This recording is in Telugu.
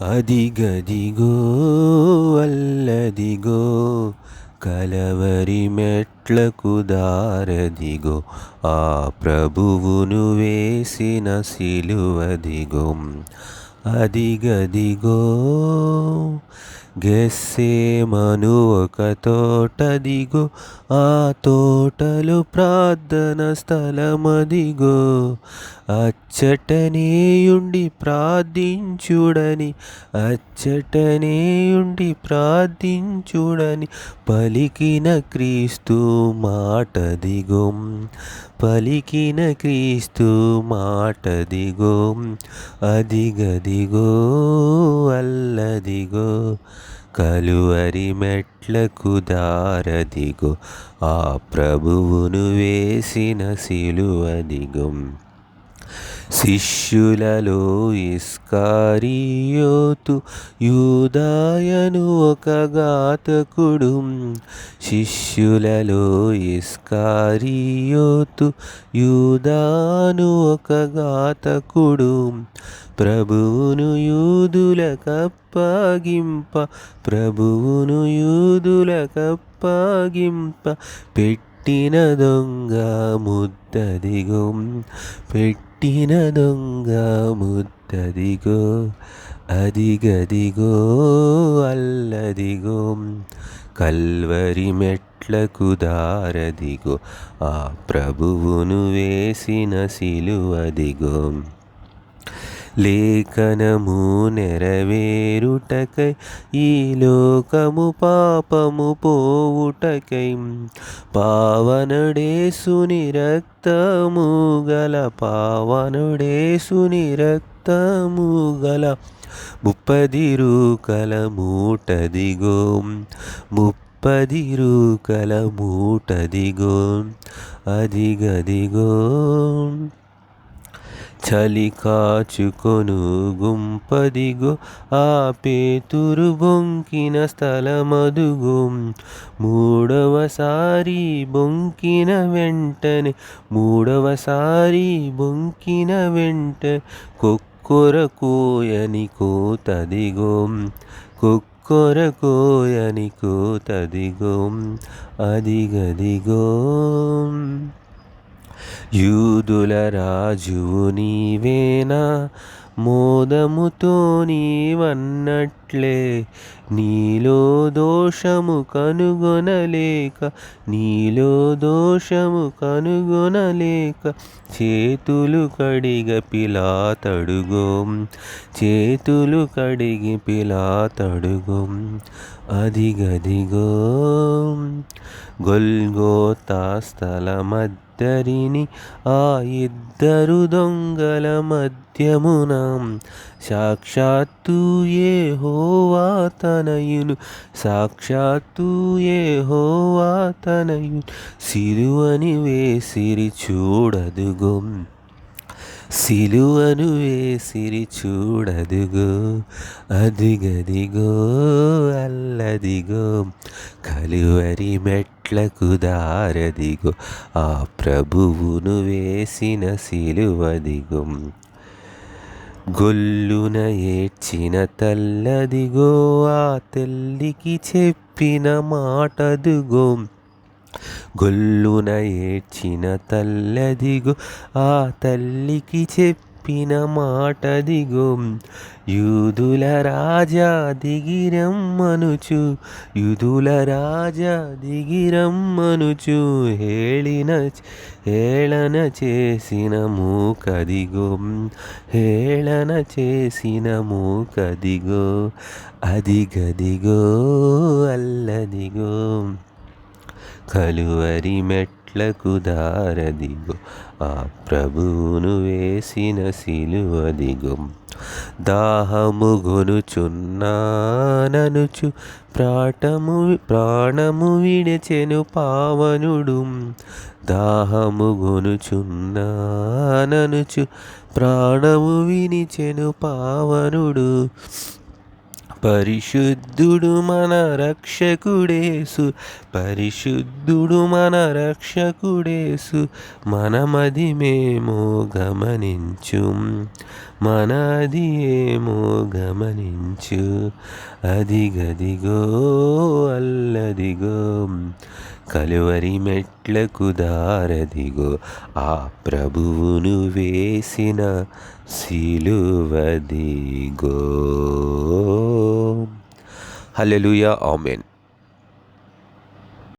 అదిగదిగో అల్లదిగో కలవరి మెట్లకు దారదిగో ఆ ప్రభువును వేసిన సిలువదిగో అదిగదిగో గెస్సేమను ఒక తోట దిగో ఆ తోటలు ప్రార్థన స్థలమదిగో. అచ్చటనేయుండి ప్రార్థించుడని అచ్చటనేయుండి ప్రార్థించుడని పలికిన క్రీస్తు మాటదిగో పలికిన క్రీస్తు మాటదిగో అదిగదిగో అల్లదిగో కలువరి మెట్లకు దారదిగు. ఆ ప్రభువును వేసిన సిలువదిగో శిష్యులలో ఇస్కారియోతు యూదాయను ఒక ఘాతకుడు. శిష్యులలో ఇస్కారియోతు యూదాను ఒక ఘాతకుడు. ప్రభువును యూదుల కప్పగింప ప్రభువును యూదుల కప్పగింప పెట్టిన దొంగ ముద్దదిగో పుట్టిన దొంగ ముద్దదిగో అదిగదిగో అల్లదిగో కల్వరి మెట్లకు దారదిగో ఆ ప్రభువును వేసిన సిలువదిగో లేఖనము నెరవేరుటకై ఈ లోకము పాపము పోవుటకై పావనుడేసుని రక్తము గల పావనుడేసుని రక్తము గల ముప్పది రూకల మూటదిగో ముప్పది రూకల మూటదిగో అదిగదిగో చలి కాచుకొను గుంపదిగో ఆ పేతురు బొంకిన స్థలమదుగు. మూడవసారి బొంకిన వెంటనే మూడవసారి బొంకిన వెంట కొక్కొర కోయని కోతదిగో. కొక్కొర కోయని కోతదిగో అదిగదిగో. యూదుల రాజువు నీవేనా? మోదముతో నీవన్నట్లే నీలో దోషము కనుగొనలేక నీలో దోషము కనుగొనలేక చేతులు కడిగ పిలాతడుగో చేతులు కడిగి పిలాతడుగో అదిగదిగో గొల్గోతా స్థల ఇద్దరిని ఆ ఇద్దరు దొంగల మధ్యమున సాక్షాత్తు ఏ హోవా తనయును సాక్షాత్తు ఏ హోవా తనయును. సిలువని వేసిరి చూడదుగో సిలువను వేసిరి చూడదుగో అదిగదిగో అల్లదిగో కలువరి మెట్లకు దారదిగో ఆ ప్రభువును వేసిన సిలువదిగో గొల్లున ఏడ్చిన తల్లదిగో ఆ తల్లికి చెప్పిన మాటదుగో గొల్లున ఏడ్చిన తల్లదిగో ఆ తల్లికి చెప్పిన మాటదిగో. యూదుల రాజా దిగిరమ్మనుచు యూదుల రాజా దిగిరమ్మనుచు హేళిన హేళన చేసిన మూకదిగో. హేళన చేసిన మూకదిగో అదిగదిగో అల్లదిగో. కలువరి మెట్లకు దారదిగో. ఆ ప్రభువును వేసిన సిలువదిగో దాహము గొనుచున్నాననుచు ప్రాటము ప్రాణము విడిచెను పావనుడు. దాహము గొనుచున్నాననుచు ప్రాణము వినిచెను పావనుడు. పరిశుద్ధుడు మన రక్షకుడేసు పరిశుద్ధుడు మన రక్షకుడేసు మనమది మేము గమనించు మనది ఏమో గమనించు అదిగదిగో అల్లదిగో కలువరి మెట్లకు దారదిగో ఆ ప్రభువును వేసిన సిలువదిగో. Halleluja, Amen.